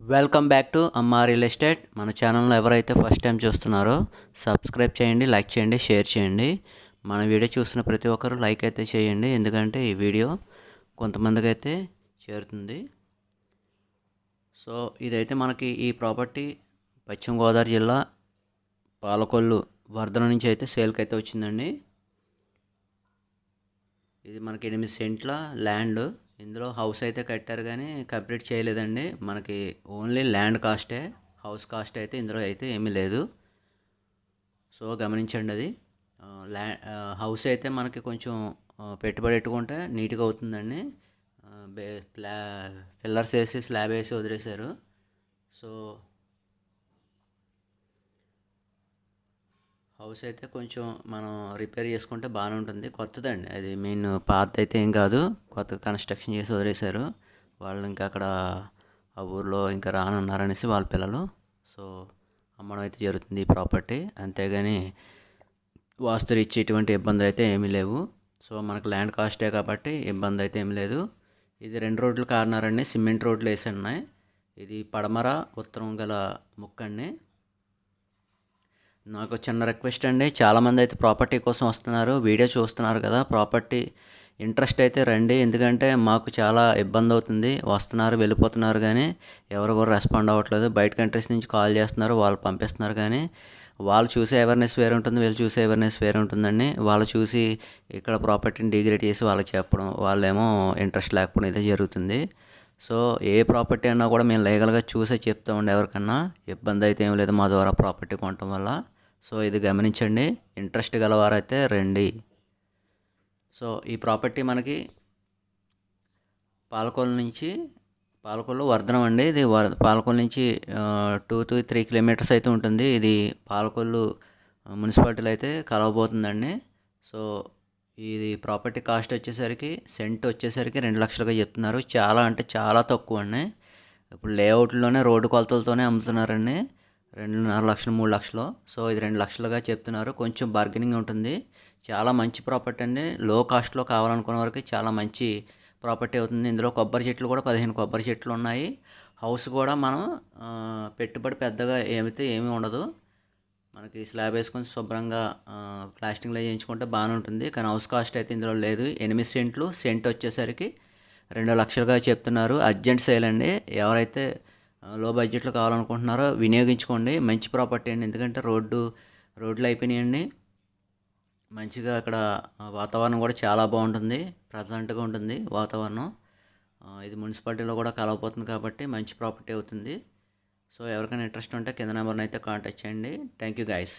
Welcome back to Amma real estate మన ఛానల్లో ఎవరైతే ఫస్ట్ టైం చూస్తున్నారో సబ్స్క్రైబ్ చేయండి లైక్ చేయండి షేర్ చేయండి. మన వీడియో చూసిన ప్రతి ఒక్కరు లైక్ అయితే చేయండి. ఎందుకంటే ఈ వీడియో కొంతమందికి అయితే చేరుతుంది. సో ఇదైతే మనకి ఈ ప్రాపర్టీ పశ్చిమ గోదావరి జిల్లా పాలకొల్లు వర్ధన నుంచి అయితే సేల్కి అయితే వచ్చిందండి. ఇది మనకి ఎనిమిది సెంట్ల ల్యాండ్ ఇందులో హౌస్ అయితే కట్టారు కానీ కంప్లీట్ చేయలేదండి. మనకి ఓన్లీ ల్యాండ్ కాస్టే హౌస్ కాస్ట్ అయితే ఇందులో అయితే ఏమీ లేదు. సో గమనించండి అది. ల్యా హౌస్ అయితే మనకి కొంచెం పెట్టుబడి పెట్టుకుంటే నీట్గా అవుతుందండి. బే ప్లా పిల్లర్స్ వేసి స్లాబ్ వేసి వదిలేశారు. సో హౌస్ అయితే కొంచెం మనం రిపేర్ చేసుకుంటే బాగానే ఉంటుంది. కొత్తదండి. అది మెయిన్ పాత అయితే ఏం కాదు. కొత్త కన్స్ట్రక్షన్ చేసి వదిలేశారు. వాళ్ళు ఇంకా అక్కడ ఆ ఊర్లో ఇంకా రానున్నారనేసి వాళ్ళ పిల్లలు. సో అమ్మడం అయితే జరుగుతుంది ఈ ప్రాపర్టీ. అంతేగాని వాస్తులు ఇచ్చేటువంటి ఇటువంటి ఇబ్బందులు అయితే ఏమీ లేవు. సో మనకు ల్యాండ్ కాస్టే కాబట్టి ఇబ్బంది అయితే ఏమీ లేదు. ఇది రెండు రోడ్లు కారణారండి సిమెంట్ రోడ్లు వేసి ఉన్నాయి. ఇది పడమర ఉత్తరం గల ముక్కండి. నాకు చిన్న రిక్వెస్ట్ అండి. చాలామంది అయితే ప్రాపర్టీ కోసం వస్తున్నారు. వీడియో చూస్తున్నారు కదా. ప్రాపర్టీ ఇంట్రెస్ట్ అయితే రండి. ఎందుకంటే మాకు చాలా ఇబ్బంది అవుతుంది. వస్తున్నారు వెళ్ళిపోతున్నారు కానీ ఎవరు కూడా రెస్పాండ్ అవ్వట్లేదు. బయట కంట్రీస్ నుంచి కాల్ చేస్తున్నారు. వాళ్ళు పంపిస్తున్నారు కానీ వాళ్ళు చూసే అవేర్నెస్ వేరే ఉంటుంది. వీళ్ళు చూసే అవేర్నెస్ వేరే ఉంటుందండి. వాళ్ళు చూసి ఇక్కడ ప్రాపర్టీని డిగ్రేడ్ చేసి వాళ్ళకి చెప్పడం వాళ్ళేమో ఇంట్రెస్ట్ లేకపోవడం అయితే జరుగుతుంది. సో ఏ ప్రాపర్టీ అన్నా కూడా మేము లీగల్గా చూసే చెప్తూ ఉండే ఎవరికన్నా ఇబ్బంది అయితే ఏం లేదు మా ద్వారా ప్రాపర్టీ కొనటం వల్ల. సో ఇది గమనించండి. ఇంట్రెస్ట్ గలవారైతే రండి. సో ఈ ప్రాపర్టీ మనకి పాలకొల్లు నుంచి పాలకొల్లు వర్ధనం అండి. ఇది వర్ పాలకొల్లు నుంచి టూ టు త్రీ కిలోమీటర్స్ అయితే ఉంటుంది. ఇది పాలకొల్లు మున్సిపాలిటీలో అయితే కలవబోతుందండి. సో ఇది ప్రాపర్టీ కాస్ట్ వచ్చేసరికి సెంట్ వచ్చేసరికి రెండు లక్షలుగా చెప్తున్నారు. చాలా అంటే చాలా తక్కువ అండి. ఇప్పుడు లేఅవుట్లోనే రోడ్డు కొలతలతోనే అమ్ముతున్నారండి. రెండున్నర లక్షలు మూడు లక్షలు. సో ఇది రెండు లక్షలుగా చెప్తున్నారు. కొంచెం బార్గెనింగ్ ఉంటుంది. చాలా మంచి ప్రాపర్టీ అండి. లో కాస్ట్లో కావాలనుకున్న వరకు చాలా మంచి ప్రాపర్టీ అవుతుంది. ఇందులో కొబ్బరి చెట్లు కూడా పదిహేను కొబ్బరి చెట్లు ఉన్నాయి. హౌస్ కూడా మనం పెట్టుబడి పెద్దగా ఏమైతే ఏమీ ఉండదు. మనకి స్లాబ్ వేసుకొని శుభ్రంగా ప్లాస్టింగ్లో చేయించుకుంటే బాగానే ఉంటుంది. కానీ హౌస్ కాస్ట్ అయితే ఇందులో లేదు. ఎనిమిది సెంట్లు సెంట్ వచ్చేసరికి రెండు లక్షలుగా చెప్తున్నారు. అర్జెంట్ సేల్ అండి. ఎవరైతే లో బడ్జెట్లో కావాలనుకుంటున్నారో వినియోగించుకోండి. మంచి ప్రాపర్టీ అండి. ఎందుకంటే రోడ్డు రోడ్లు అయిపోయినాయండి. మంచిగా అక్కడ వాతావరణం కూడా చాలా బాగుంటుంది. ప్రజెంట్గా ఉంటుంది వాతావరణం. ఇది మున్సిపాలిటీలో కూడా కలవపోతుంది కాబట్టి మంచి ప్రాపర్టీ అవుతుంది. సో ఎవరికైనా ఇంట్రెస్ట్ ఉంటే కింద నెంబర్ని అయితే కాంటాక్ట్ చేయండి. Thank you guys